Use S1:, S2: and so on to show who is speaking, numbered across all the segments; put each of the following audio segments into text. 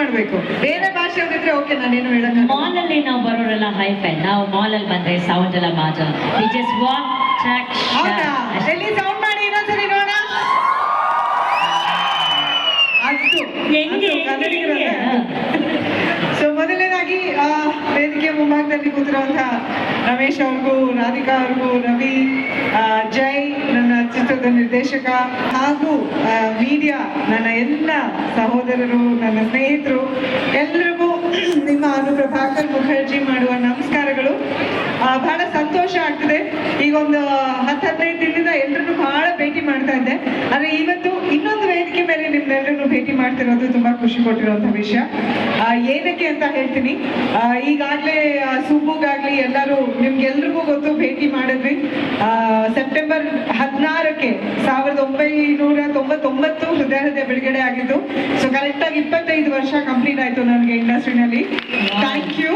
S1: ಮಾಡ್ಬೇಕು. ಬೇರೆ ಭಾಷೆ ಹೋಗಿದ್ರೆ ಓಕೆ ನಾನೇನು ಹೇಳಕ್
S2: ಮಾಲ್ ಅಲ್ಲಿ ನಾವು ಬರೋರೆಲ್ಲ ಹೈ ಫೈ ನಾವು ಮಾಲ್ ಅಲ್ಲಿ ಬಂದ್ರೆ ಸೌಂಡ್ ಎಲ್ಲ ಮಾಜ. ವಿ ಜಸ್ಟ್ ವಾಕ್
S1: ಹೌದಾ? ಎಲ್ಲಿ ಸೌಂಡ್ ಮಾಡಿ ಇನ್ನೊಂದ್ಸರಿ ನೋಡ ಅಷ್ಟು.
S2: ಹೆಂಗೆ
S1: ಸೊ ಮೊದಲನೇದಾಗಿ ವೇದಿಕೆ ಮುಂಭಾಗದಲ್ಲಿ ಕೂತಿರುವಂತಹ ರಮೇಶ್ ಅವ್ರಿಗೂ ರಾಧಿಕಾ ಅವ್ರಿಗೂ ರವಿ ಜೈ ಚಿತ್ರದ ನಿರ್ದೇಶಕ ಹಾಗೂ ಮೀಡಿಯಾ ನನ್ನ ಎಲ್ಲ ಸಹೋದರರು, ನನ್ನ ಸ್ನೇಹಿತರು ಎಲ್ಲರಿಗೂ ನಿಮ್ಮ ಅನುಪ್ರಭಾಕರ್ ಮುಖರ್ಜಿ ಮಾಡುವ ನಮಸ್ಕಾರಗಳು. ಬಹಳ ಸಂತೋಷ ಆಗ್ತದೆ. ಈಗ ಒಂದು ಹತ್ತು ಹದಿನೈದು ದಿನದಿಂದ ಎಲ್ಲರನ್ನು ಬಹಳ ಭೇಟಿ ಮಾಡ್ತಾ ಇದ್ದೆ. ಆದ್ರೆ ಇವತ್ತು ಇನ್ನೊಂದು ವೇದಿಕೆ ಮೇಲೆ ನಿಮ್ಮೆಲ್ಲರನ್ನು ಭೇಟಿ ಮಾಡ್ತಿರೋದು ತುಂಬಾ ಖುಷಿ ಕೊಟ್ಟಿರುವಂತ ವಿಷಯ. ಏನಕ್ಕೆ ಅಂತ ಹೇಳ್ತೀನಿ. ಈಗಾಗಲೇ ಸುಬ್ಬುಗಾಗ್ಲಿ ಎಲ್ಲರೂ ನಿಮ್ಗೆಲ್ರಿಗೂ ಗೊತ್ತು, ಭೇಟಿ ಮಾಡಿದ್ವಿ. ಸೆಪ್ಟೆಂಬರ್ ಸೆಪ್ಟೆಂಬರ್ ಹದಿನಾರಕ್ಕೆ ಸಾವಿರದ ಒಂಬೈನೂರ ತೊಂಬತ್ತೊಂಬತ್ತು ಹೃದಯ ಹೃದಯ ಬಿಡುಗಡೆ ಆಗಿದ್ದು ಸೊ ಕರೆಕ್ಟ್ ಆಗಿ ಇಪ್ಪತ್ತೈದು ವರ್ಷ ಕಂಪ್ಲೀಟ್ ಆಯ್ತು ನನಗೆ ಇಂಡಸ್ಟ್ರಿನಲ್ಲಿ thank you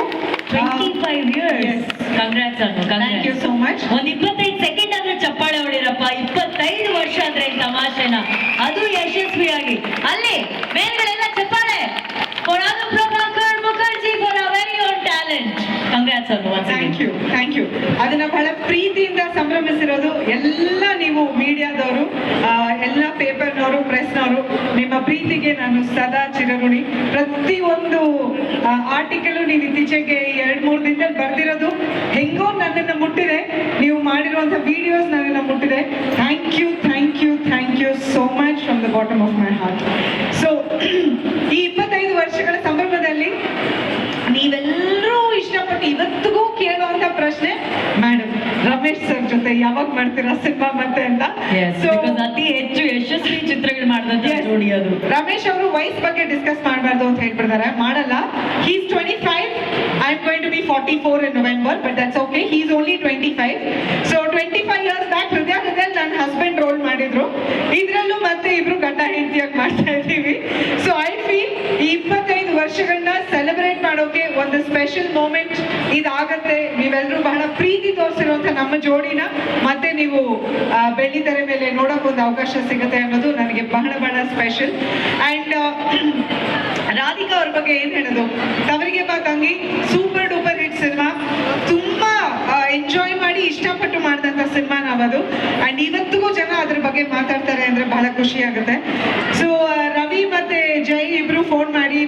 S1: thank you so much
S2: ಒಂದ್ ಇಪ್ಪತ್ತೈದು ಸೆಕೆಂಡ್ ಆದ್ರೆ ಚಪ್ಪಾಳೆ ಹೊಡಿರಪ್ಪ ಇಪ್ಪತ್ತೈದು ವರ್ಷ ಅಂದ್ರೆ ಈ ತಮಾಷೆನ. ಅದು ಯಶಸ್ವಿಯಾಗಿ. ಅಲ್ಲಿ ಮೇಲ್ಗಡೆಲ್ಲ ಚಪ್ಪಾಳೆ. For Prabhakar Mukherjee for a very own talent congrats ಅನ್ನು
S1: ಥ್ಯಾಂಕ್ ಯು ಥ್ಯಾಂಕ್ ಯು. ಅದನ್ನ ಬಹಳ ಪ್ರೀತಿಯಿಂದ ಸಂಭ್ರಮಿಸಿರೋದು. ಎಲ್ಲ ನೀವು ಮೀಡಿಯಾದವರು ಎಲ್ಲ ಪೇಪರ್ನವರು, ಪ್ರೆಸ್ನವರು, ನಿಮ್ಮ ಪ್ರೀತಿಗೆ ನಾನು ಸದಾ ಚಿರಋಣಿ ಪ್ರತಿಯೊಂದು ಆರ್ಟಿಕಲ್ ನೀವು ಇತ್ತೀಚೆಗೆ ಎರಡು ಮೂರು ದಿನದಲ್ಲಿ ಬರ್ದಿರೋದು, ಹೆಂಗೋ ನನ್ನನ್ನು ಮುಟ್ಟಿದೆ. ನೀವು ಮಾಡಿರುವಂಥ ವಿಡಿಯೋಸ್ ನನ್ನನ್ನು ಮುಟ್ಟಿದೆ. Thank you thank you thank you so much from the bottom of my heart so ಈ ಇಪ್ಪತ್ತೈದು ವರ್ಷಗಳ ಸಂಭ್ರಮದಲ್ಲಿ ನೀವೆಲ್ಲರೂ ಇಷ್ಟಪಟ್ಟು ಇವತ್ತಿಗೂ ಕೇಳುವಂತ ಪ್ರಶ್ನೆ ಮೇಡಮ್ ಜೊತೆ ಯಾವಾಗ ಮಾಡ್ತೀರಾ ಸಿನಿಮಾ ಮತ್ತೆ ಅಂತ? ಸೊ
S2: ಅತಿ ಹೆಚ್ಚು ಯಶಸ್ವಿ ಚಿತ್ರಗಳು ಮಾಡಿದಂತ ಅದು.
S1: ರಮೇಶ್ ಅವರು ವಯಸ್ ಬಗ್ಗೆ ಡಿಸ್ಕಸ್ ಮಾಡಬಾರ್ದು ಅಂತ ಹೇಳ್ಬಿಡ್ತಾರೆ. ಮಾಡಲ್ಲ. He's twenty five I am going to be forty four in November but that's okay he's only twenty five so twenty five years back ಹೃದಯ ಹೃದಯ ನನ್ನ ಹಸ್ಬೆಂಡ್ ರೋಲ್ ಮಾಡಿದ್ರು. ಇದ್ರಲ್ಲೂ ಮತ್ತೆ ಇಬ್ರು ಗಂಡ ಹೆಂಡತಿಯಾಗಿ ಮಾಡ್ತಾ ಇದ್ದೀವಿ. ಸೊ ಐ ಫೀಲ್ ಈ ಇಪ್ಪತ್ತೈದು ವರ್ಷಗಳನ್ನ ಸೆಲೆಬ್ರೇಟ್ ಮಾಡೋಕೆ ಒಂದು ಸ್ಪೆಷಲ್ ಮೂಮೆಂಟ್ ಇದಾಗತ್ತೆ. ನೀವೆಲ್ಲರೂ ಬಹಳ ನಮ್ಮ ಜೋಡಿನ, ಮತ್ತೆ ನೀವು ಬೆಳ್ಳಿತೆರೆ ಮೇಲೆ ನೋಡೋಕೆ ಒಂದು ಅವಕಾಶ ಸಿಗುತ್ತೆ ಅನ್ನೋದು ನನಗೆ ಬಹಳ ಬಹಳ ಸ್ಪೆಷಲ್ ಅಂಡ್ ರಾಧಿಕಾ ಅವ್ರ ಬಗ್ಗೆ ಏನ್ ಹೇಳೋದು? Tavarige Baa Tangi super duper hit cinema ತುಂಬಾ ಎಂಜಾಯ್ ಮಾಡಿ ಇಷ್ಟಪಟ್ಟು ಮಾಡಿದಂತ ಸಿನಿಮಾ ನಾವದು. ಅಂಡ್ ಇವತ್ತಿಗೂ ಜನ ಅದ್ರ ಬಗ್ಗೆ ಮಾತಾಡ್ತಾರೆ ಅಂದ್ರೆ ಬಹಳ ಖುಷಿ ಆಗುತ್ತೆ. ಸೊ ರವಿ ಮತ್ತೆ ಜೈ ಇಬ್ರು ಫೋನ್ ಮಾಡಿ